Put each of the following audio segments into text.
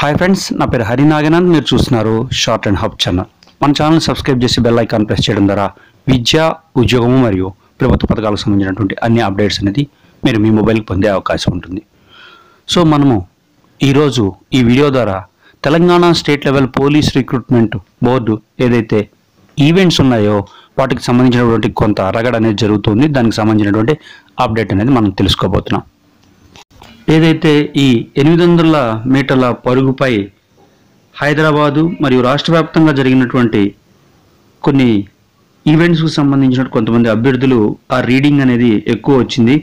Hi friends నా పేరు హరినాగనాథ్ మీరు చూస్తున్నారు షార్ట్ అండ్ హబ్ ఛానల్ మన ఛానల్ సబ్స్క్రైబ్ చేసి బెల్ ఐకాన్ ప్రెస్ చేయడం ద్వారా విద్య ఉద్యోగము మరియు ప్రభుత్వ పథకాలకు సంబంధించినటువంటి అన్ని అప్డేట్స్ అనేది మీరు మీ మొబైల్కి పొందే అవకాశం ఉంటుంది. సో మనము ఈరోజు ఈ వీడియో ద్వారా Telangana state level police recruitment board ఏదైతే ఈవెంట్స్ ఉన్నాయో వాటికి సంబంధించినటువంటి కొంత రగడ అనేది జరుగుతుంది. దానికి సంబంధించినటువంటి అప్డేట్ అనేది మనం తెలుసుకోబోతున్నాం. ఏదైతే ఈ ఎనిమిది వందల మీటర్ల పరుగుపై హైదరాబాదు మరియు రాష్ట్ర వ్యాప్తంగా జరిగినటువంటి కొన్ని ఈవెంట్స్కు సంబంధించిన కొంతమంది అభ్యర్థులు ఆ రీడింగ్ అనేది ఎక్కువ వచ్చింది.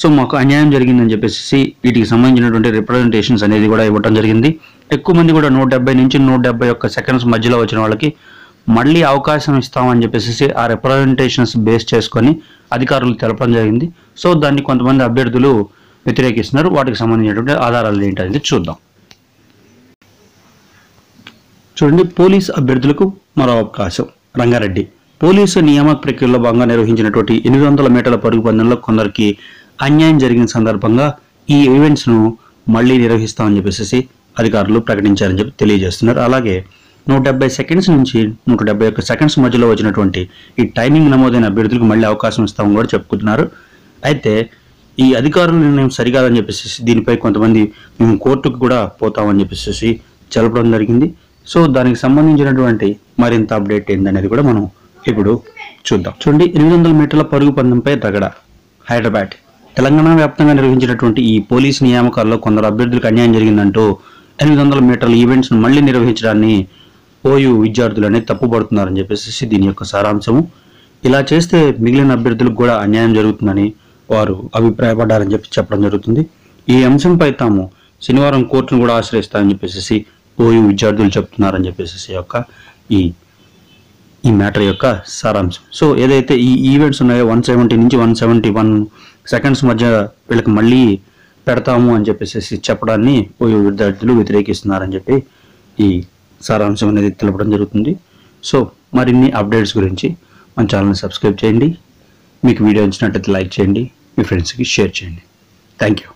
సో మాకు అన్యాయం జరిగిందని చెప్పేసి వీటికి సంబంధించినటువంటి రిప్రజెంటేషన్స్ అనేది కూడా ఇవ్వడం జరిగింది. ఎక్కువ మంది కూడా నూట డెబ్బై నుంచి నూట డెబ్బై ఒక్క సెకండ్స్ మధ్యలో వచ్చిన వాళ్ళకి మళ్ళీ అవకాశం ఇస్తామని చెప్పేసి ఆ రిప్రజెంటేషన్స్ బేస్ చేసుకొని అధికారులు తెలపడం జరిగింది. సో దాన్ని కొంతమంది అభ్యర్థులు వ్యతిరేకిస్తున్నారు. వాటికి సంబంధించినటువంటి ఆధారాలు ఏంటనేది చూద్దాం. చూడండి పోలీస్ అభ్యర్థులకు మరో అవకాశం. రంగారెడ్డి. పోలీసు నియామక ప్రక్రియలో భాగంగా నిర్వహించినటువంటి ఎనిమిది వందల మీటర్ల పరుగు పందెంలో కొందరికి అన్యాయం జరిగిన సందర్భంగా ఈ ఈవెంట్స్ను మళ్ళీ నిర్వహిస్తామని చెప్పేసి అధికారులు ప్రకటించారని చెప్పి తెలియజేస్తున్నారు. అలాగే నూట డెబ్బై సెకండ్స్ నుంచి నూట డెబ్బై ఒక్క సెకండ్స్ మధ్యలో వచ్చినటువంటి ఈ టైమింగ్ నమోదైన అభ్యర్థులకు మళ్ళీ అవకాశం ఇస్తామని కూడా చెప్పుకుంటున్నారు. అయితే ఈ అధికారుల నిర్ణయం సరికాదని చెప్పేసి దీనిపై కొంతమంది మేము కోర్టుకు కూడా పోతామని చెప్పేసి తెలపడం జరిగింది. సో దానికి సంబంధించినటువంటి మరింత అప్డేట్ ఏందనేది కూడా మనం ఇప్పుడు చూద్దాం. చూడండి ఎనిమిది వందల మీటర్ల పరుగు పందెంపై తగడ. హైదరాబాద్. తెలంగాణ వ్యాప్తంగా నిర్వహించినటువంటి ఈ పోలీసు నియామకాల్లో కొందరు అభ్యర్థులకు అన్యాయం జరిగిందంటూ ఎనిమిది వందల మీటర్ల ఈవెంట్స్ను మళ్ళీ నిర్వహించడాన్ని ఓయూ విద్యార్థులు అనేది తప్పుపడుతున్నారని చెప్పేసి దీని యొక్క సారాంశము. ఇలా చేస్తే మిగిలిన అభ్యర్థులకు కూడా అన్యాయం జరుగుతుందని వారు అభిప్రాయపడ్డారని చెప్పి చెప్పడం జరుగుతుంది. ఈ అంశంపై తాము శనివారం కోర్టును కూడా ఆశ్రయిస్తారని చెప్పేసి ఓయూ విద్యార్థులు చెప్తున్నారని చెప్పేసి యొక్క ఈ ఈ మ్యాటర్ యొక్క సారాంశం. సో ఏదైతే ఈ ఈవెంట్స్ ఉన్నాయో వన్ సెవెంటీ నుంచి వన్ సెవెంటీ వన్ సెకండ్స్ మధ్య వీళ్ళకి మళ్ళీ పెడతాము అని చెప్పేసి చెప్పడాన్ని ఓయూ విద్యార్థులు వ్యతిరేకిస్తున్నారని చెప్పి ఈ సారాంశం అనేది తెలపడం జరుగుతుంది. సో మరిన్ని అప్డేట్స్ గురించి మన ఛానల్ని సబ్స్క్రైబ్ చేయండి. మీకు వీడియో నచ్చినట్లయితే లైక్ చేయండి. మీ ఫ్రెండ్స్కి షేర్ చేయండి. Thank you